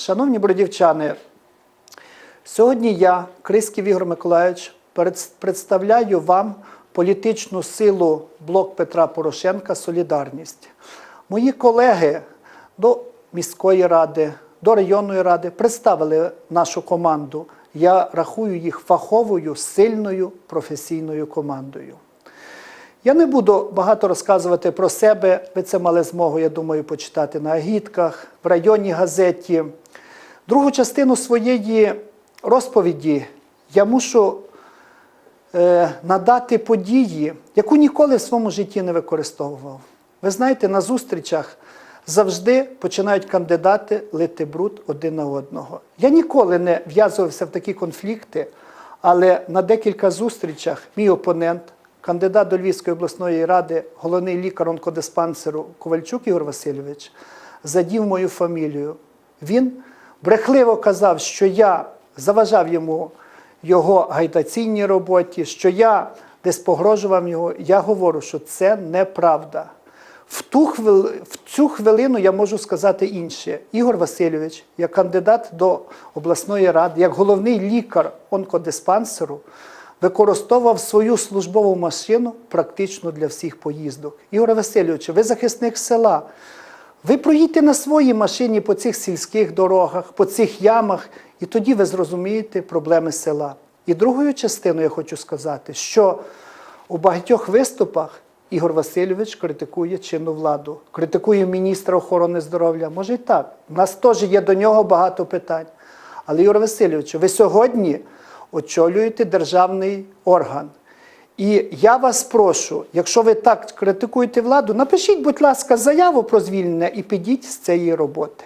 Шановні бродівчани, сьогодні я, Криськів Ігор Миколаївич, представляю вам політичну силу блок Петра Порошенка Солідарність. Мої колеги до міської ради, до районної ради представили нашу команду. Я рахую їх фаховою, сильною професійною командою. Я не буду багато розказувати про себе. Ви це мали змогу, я думаю, почитати на агітках, в районній газеті. Другу частину своєї розповіді я мушу е, надати події, яку ніколи в своєму житті не використовував. Ви знаєте, на зустрічах завжди починають кандидати лити бруд один на одного. Я ніколи не в'язувався в такі конфлікти, але на декілька зустрічах мій опонент, кандидат до Львівської обласної ради, головний лікар онкодиспансеру Ковальчук Ігор Васильович, задів мою фамілію. Він брехливо казав, що я заважав йому його агітаційній роботі, що я десь погрожував його. Я говорю, що це неправда. В, ту хвили... в цю хвилину я можу сказати інше. Ігор Васильович, як кандидат до обласної ради, як головний лікар онкодиспансеру, використовував свою службову машину практично для всіх поїздок. Ігор Васильович, ви захисник села. Ви проїдьте на своїй машині по цих сільських дорогах, по цих ямах, і тоді ви зрозумієте проблеми села. І другою частиною я хочу сказати, що у багатьох виступах Ігор Васильович критикує чинну владу, критикує міністра охорони здоров'я. Може і так. У нас теж є до нього багато питань. Але, Ігор Васильович, ви сьогодні очолюєте державний орган. І я вас прошу, якщо ви так критикуєте владу, напишіть, будь ласка, заяву про звільнення і підіть з цієї роботи.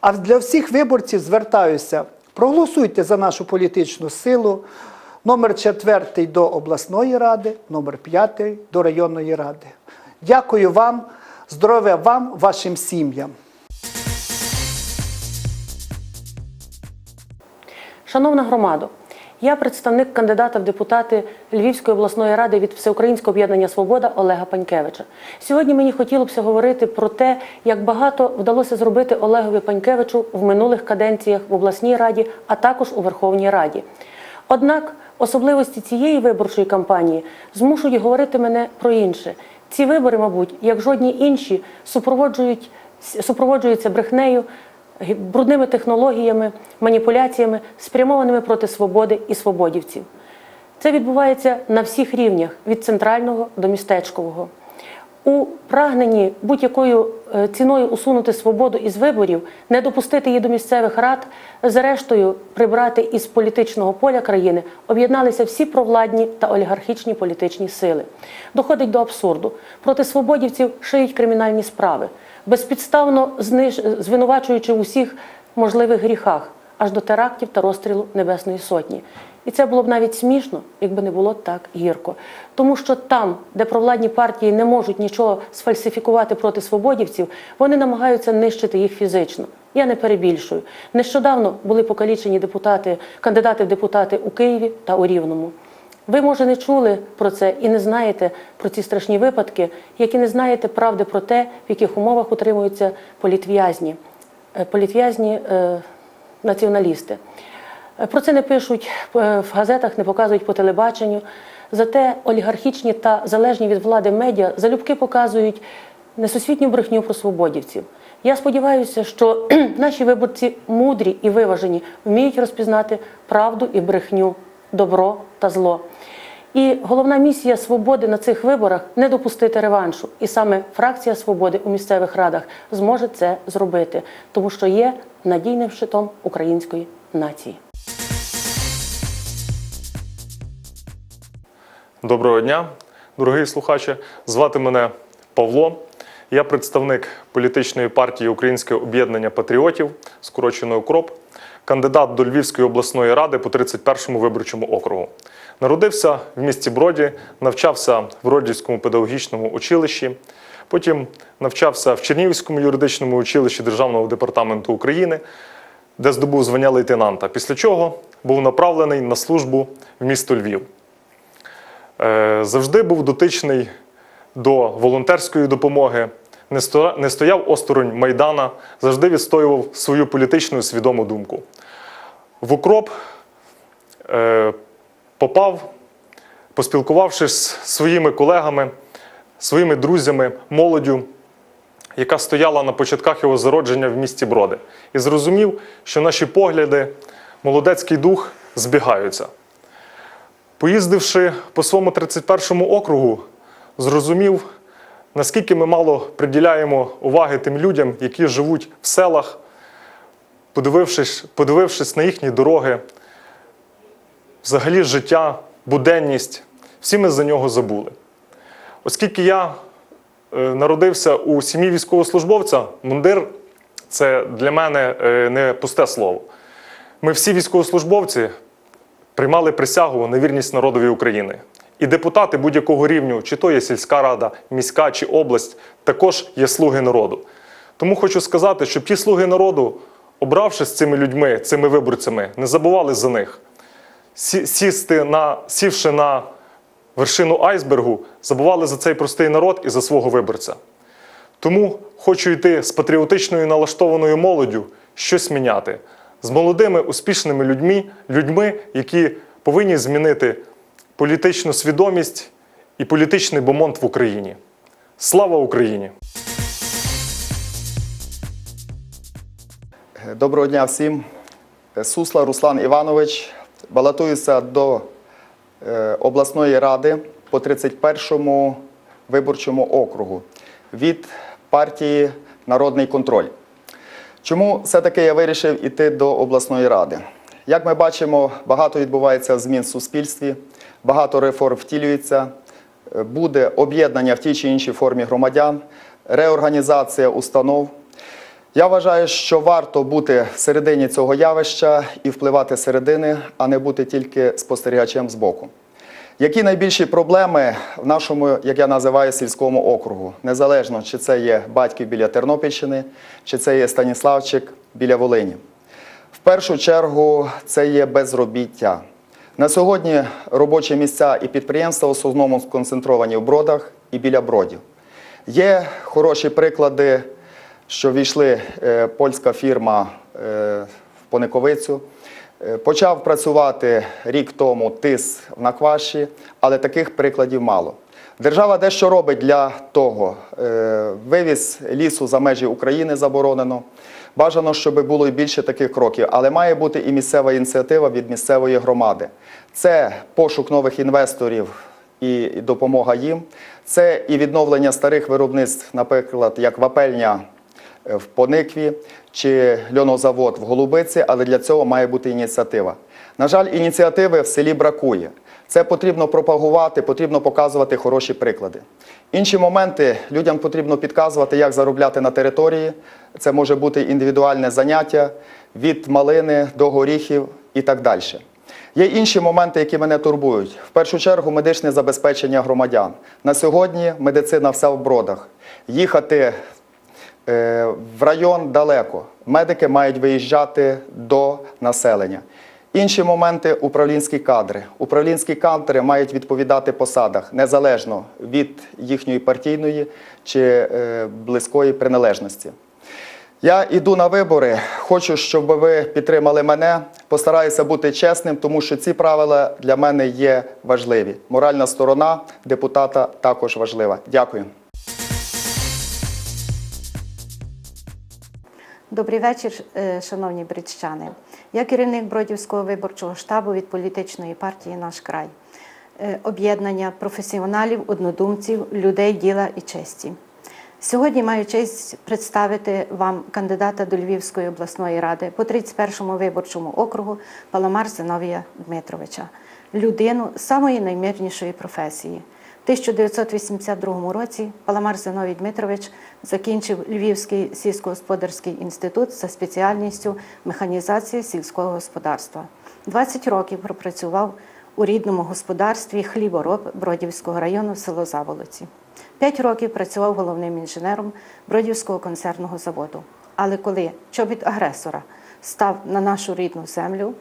А для всіх виборців звертаюся, проголосуйте за нашу політичну силу. Номер четвертий до обласної ради, номер п'ятий до районної ради. Дякую вам, здоров'я вам, вашим сім'ям. Шановна громадо, я представник кандидата в депутати Львівської обласної ради від Всеукраїнського об'єднання Свобода Олега Панькевича. Сьогодні мені хотілося б говорити про те, як багато вдалося зробити Олегові Панькевичу в минулих каденціях в обласній раді, а також у Верховній Раді. Однак особливості цієї виборчої кампанії змушують говорити мене про інше. Ці вибори, мабуть, як жодні інші, супроводжують, супроводжуються брехнею, брудними технологіями, маніпуляціями, спрямованими проти свободи і свободівців. Це відбувається на всіх рівнях від центрального до містечкового. У прагненні будь-якою е, ціною усунути свободу із виборів, не допустити її до місцевих рад, зрештою прибрати із політичного поля країни, об'єдналися всі провладні та олігархічні політичні сили. Доходить до абсурду. Проти свободівців шиють кримінальні справи, безпідставно зниж... звинувачуючи в усіх можливих гріхах, аж до терактів та розстрілу Небесної Сотні. І це було б навіть смішно, якби не було так гірко. Тому що там, де провладні партії не можуть нічого сфальсифікувати проти свободівців, вони намагаються нищити їх фізично. Я не перебільшую. Нещодавно були покалічені депутати, кандидати в депутати у Києві та у Рівному. Ви, може, не чули про це і не знаєте про ці страшні випадки, як і не знаєте правди про те, в яких умовах утримуються політв'язні, Е, політв'язні е, націоналісти. Про це не пишуть е, в газетах, не показують по телебаченню. Зате олігархічні та залежні від влади медіа залюбки показують несусвітню брехню про свободівців. Я сподіваюся, що наші виборці мудрі і виважені вміють розпізнати правду і брехню, добро та зло. І головна місія свободи на цих виборах не допустити реваншу. І саме фракція свободи у місцевих радах зможе це зробити, тому що є надійним щитом української нації. Доброго дня, дорогий слухачі. Звати мене Павло. Я представник політичної партії Українське об'єднання патріотів, скорочено УКРОП, кандидат до Львівської обласної ради по 31-му виборчому округу. Народився в місті Броді, навчався в Бродівському педагогічному училищі. Потім навчався в Чернігівському юридичному училищі Державного департаменту України, де здобув звання лейтенанта. Після чого був направлений на службу в місто Львів. Е, Завжди був дотичний до волонтерської допомоги, не стояв осторонь Майдана, завжди відстоював свою політичну свідому думку. В укроп е, попав, поспілкувавшись з своїми колегами, своїми друзями, молоддю, яка стояла на початках його зародження в місті Броди, і зрозумів, що наші погляди, молодецький дух збігаються. Поїздивши по своєму 31 му округу, зрозумів, наскільки ми мало приділяємо уваги тим людям, які живуть в селах, подивившись, подивившись на їхні дороги, взагалі життя, буденність, всі ми за нього забули. Оскільки я е, народився у сім'ї військовослужбовця, мундир це для мене е, не пусте слово. Ми всі військовослужбовці приймали присягу на вірність народові України. І депутати будь-якого рівню, чи то є сільська рада, міська чи область, також є слуги народу. Тому хочу сказати, щоб ті слуги народу, обравшись цими людьми, цими виборцями, не забували за них. Сісти на, сівши на вершину айсбергу, забували за цей простий народ і за свого виборця. Тому хочу йти з патріотичною налаштованою молоддю, щось міняти, з молодими успішними людьми, людьми, які повинні змінити політичну свідомість і політичний бомонд в Україні. Слава Україні! Доброго дня всім. Сусла Руслан Іванович балотується до е, обласної ради по 31-му виборчому округу від партії Народний контроль. Чому все-таки я вирішив іти до обласної ради? Як ми бачимо, багато відбувається змін в суспільстві, багато реформ втілюється, е, буде об'єднання в тій чи іншій формі громадян, реорганізація установ. Я вважаю, що варто бути всередині цього явища і впливати середини, а не бути тільки спостерігачем збоку. Які найбільші проблеми в нашому, як я називаю, сільському округу? Незалежно, чи це є батьків біля Тернопільщини, чи це є Станіславчик біля Волині. В першу чергу це є безробіття. На сьогодні робочі місця і підприємства в основному сконцентровані в бродах і біля бродів. Є хороші приклади, що війшли е, польська фірма е, в Пониковицю. Е, Почав працювати рік тому ТИС в Накваші, але таких прикладів мало. Держава дещо робить для того. Е, Вивіз лісу за межі України заборонено. Бажано, щоб було і більше таких кроків, але має бути і місцева ініціатива від місцевої громади. Це пошук нових інвесторів і допомога їм. Це і відновлення старих виробництв, наприклад, як вапельня в Поникві чи льонозавод в Голубиці, але для цього має бути ініціатива. На жаль, ініціативи в селі бракує. Це потрібно пропагувати, потрібно показувати хороші приклади. Інші моменти людям потрібно підказувати, як заробляти на території. Це може бути індивідуальне заняття від малини до горіхів і так далі. Є інші моменти, які мене турбують. В першу чергу медичне забезпечення громадян. На сьогодні медицина вся в бродах. Їхати е, в район далеко. Медики мають виїжджати до населення. Інші моменти управлінські кадри. Управлінські кадри мають відповідати посадах незалежно від їхньої партійної чи е, близької приналежності. Я йду на вибори. Хочу, щоб ви підтримали мене. Постараюся бути чесним, тому що ці правила для мене є важливі. Моральна сторона депутата також важлива. Дякую. Добрий вечір, е, шановні бродівчани. Я керівник Бродівського виборчого штабу від політичної партії Наш край, Е, об'єднання професіоналів, однодумців, людей діла і честі. Сьогодні маю честь представити вам кандидата до Львівської обласної ради по 31-му виборчому округу Паламар Зиновія Дмитровича, людину самої наймирнішої професії. В 1982 році Паламар Зиновій Дмитрович закінчив Львівський сільськогосподарський інститут за спеціальністю механізація сільського господарства. 20 років пропрацював у рідному господарстві хлібороб Бродівського району село Заволоці. П'ять років працював головним інженером Бродівського концерного заводу. Але коли чобіт агресора став на нашу рідну землю,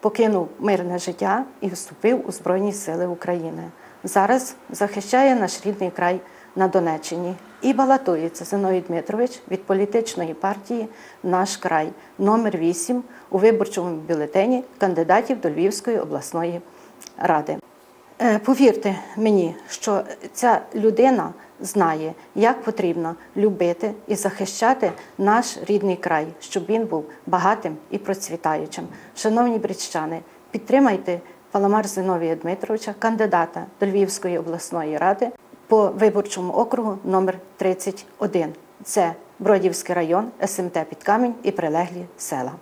покинув мирне життя і вступив у Збройні Сили України. Зараз захищає наш рідний край на Донеччині. І балотується Зиновій Дмитрович від політичної партії Наш край номер 8 у виборчому бюлетені кандидатів до Львівської обласної ради. Е, Повірте мені, що ця людина знає, як потрібно любити і захищати наш рідний край, щоб він був багатим і процвітаючим. Шановні брідщани, підтримайте Паламар Зиновія Дмитровича, кандидата до Львівської обласної ради по виборчому округу номер 31. Це Бродівський район, СМТ Підкамінь і прилеглі села.